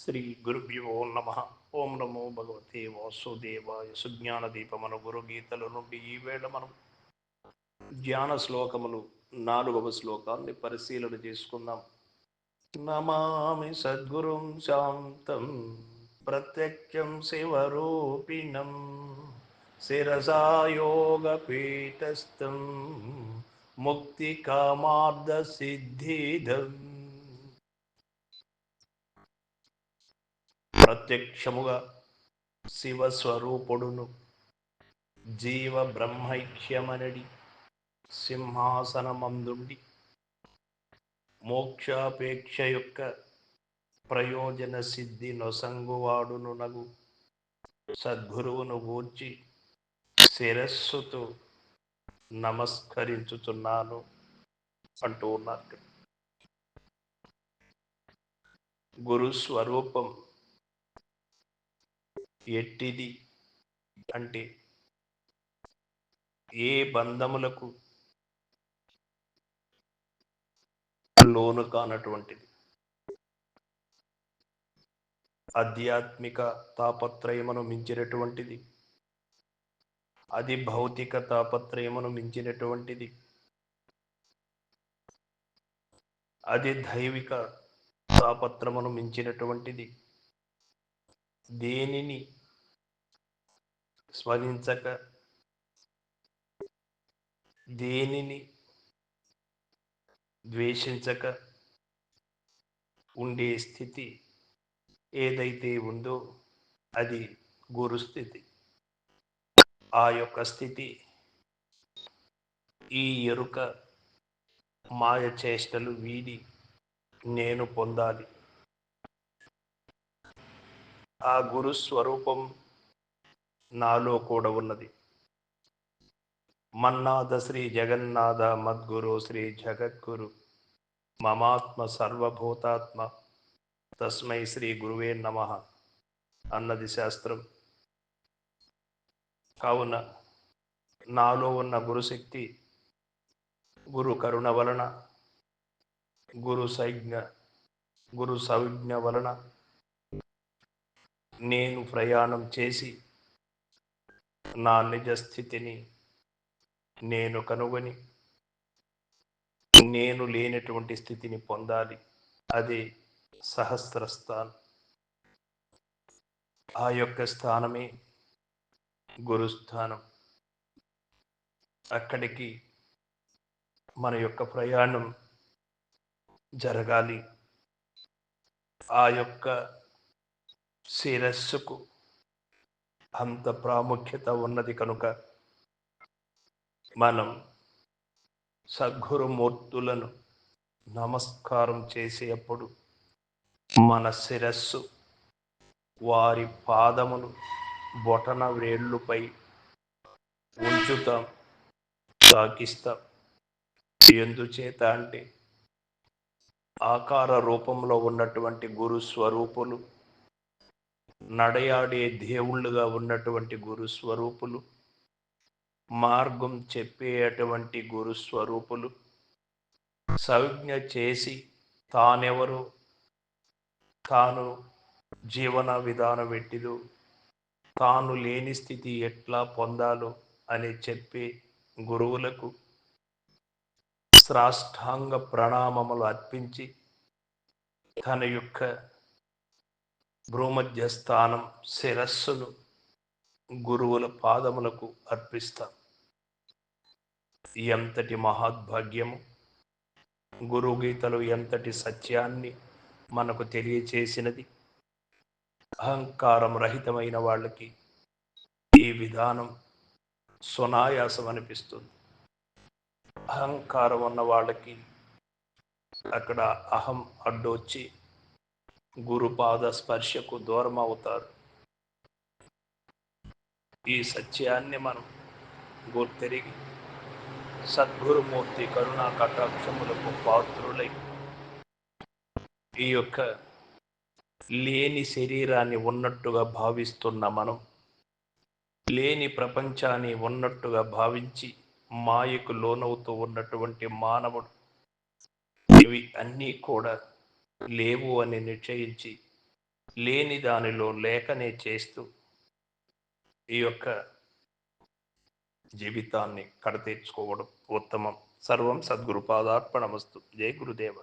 శ్రీ గురుభ్యో నమ. ఓం నమో భగవతే వాసుదేవాయ సుజ్ఞాన దీపమను గురు గీతల నుండి ఈవేళ మనం ధ్యాన శ్లోకములు నాలుగవ శ్లోకాన్ని పరిశీలన చేసుకుందాం. నమామి సద్గురుం శాంతం ప్రత్యక్షం శివరూపిణం శిరసాయోగపీఠస్థం ముక్తి కామార్థ సిద్ధిధం ప్రత్యక్షముగా శివస్వరూపుడును. జీవ బ్రహ్మైక్యమనడి సింహాసనమందుండి మోక్షాపేక్ష యొక్క ప్రయోజన సిద్ధి నొసంగువాడును నగు సద్గురువును గూర్చి శిరస్సుతో నమస్కరించుతున్నాను అంటూ ఉన్నారు. గురు స్వరూపం ఎట్టిది? అంటే ఏ బంధములకు లోను కానటువంటిది ఆధ్యాత్మిక తాపత్రయమును మించినటువంటిది? అది భౌతిక తాపత్రయమును మించినటువంటిది? అది దైవిక తాపత్రమును మించినటువంటిది? దేనిని స్మరించక దేనిని ద్వేషించక ఉండే స్థితి ఏదైతే ఉందో అది గురుస్థితి ఆ యొక్క స్థితి ఈ ఎరుక మాయ చేష్టలు వీడి నేను పొందాలి. ఆ గురు స్వరూపం నాలో కూడా ఉన్నది. మన్నాథ శ్రీ జగన్నాథ మద్గురు శ్రీ జగద్గురు. మమాత్మ సర్వభూతాత్మ. తస్మై శ్రీ గురువే నమ అన్నది శాస్త్రం. కావున నాలో ఉన్న గురుశక్తి గురు కరుణ వలన గురు సైజ్ఞ గురు సవిజ్ఞ వలన నేను ప్రయాణం చేసి నా నిజ స్థితిని నేను కనుగొని నేను లేనటువంటి స్థితిని పొందాలి. అది సహస్ర స్థానం ఆ యొక్క స్థానమే గురుస్థానం. అక్కడికి మన యొక్క ప్రయాణం జరగాలి. ఆ యొక్క శిరస్సుకు అంత ప్రాముఖ్యత ఉన్నది కనుక మనం సద్గురుమూర్తులను నమస్కారం చేసేటప్పుడు మన శిరస్సు వారి పాదములు బొటన వేళ్ళుపై ఉంచుతాం తాకిస్తాం ఎందుచేత అంటే ఆకార రూపంలో ఉన్నటువంటి గురు స్వరూపులు నడయాడే దేవుళ్ళుగా ఉన్నటువంటి గురు స్వరూపులు మార్గం చెప్పేటువంటి గురు స్వరూపులు సంజ్ఞ చేసి తానెవరు తాను జీవన విధానం ఎట్టిదో తాను లేని స్థితి ఎట్లా పొందాలో అని చెప్పి గురువులకు శ్రాష్టాంగ ప్రణామములు అర్పించి తన యొక్క భూమధ్యస్థానం శిరస్సును గురువుల పాదములకు అర్పిస్తాం. ఎంతటి మహాద్భాగ్యము? గురు గీతలు ఎంతటి సత్యాన్ని మనకు తెలియచేసినది? అహంకారం రహితమైన వాళ్ళకి ఈ విధానం సునాయాసం అనిపిస్తుంది. అహంకారం ఉన్న వాళ్ళకి అక్కడ అహం అడ్డొచ్చి గురుపాద స్పర్శకు దూరం అవుతారు ఈ సత్యాన్ని మనం గుర్తెరిగి సద్గురుమూర్తి కరుణా కటాక్షములకు పాత్రులై ఈ యొక్క లేని శరీరాన్ని ఉన్నట్టుగా భావిస్తున్న మనం లేని ప్రపంచాన్ని ఉన్నట్టుగా భావించి మాయకు లోనవుతూ ఉన్నటువంటి మానవుడు ఇవి అన్నీ కూడా లేవు అని నిశ్చయించి లేని దానిలో లేకనే చేస్తూ ఈ యొక్క జీవితాన్ని కడతీర్చుకోవడం ఉత్తమం. సర్వం సద్గురు పాదార్పణమస్తు జై గురుదేవ.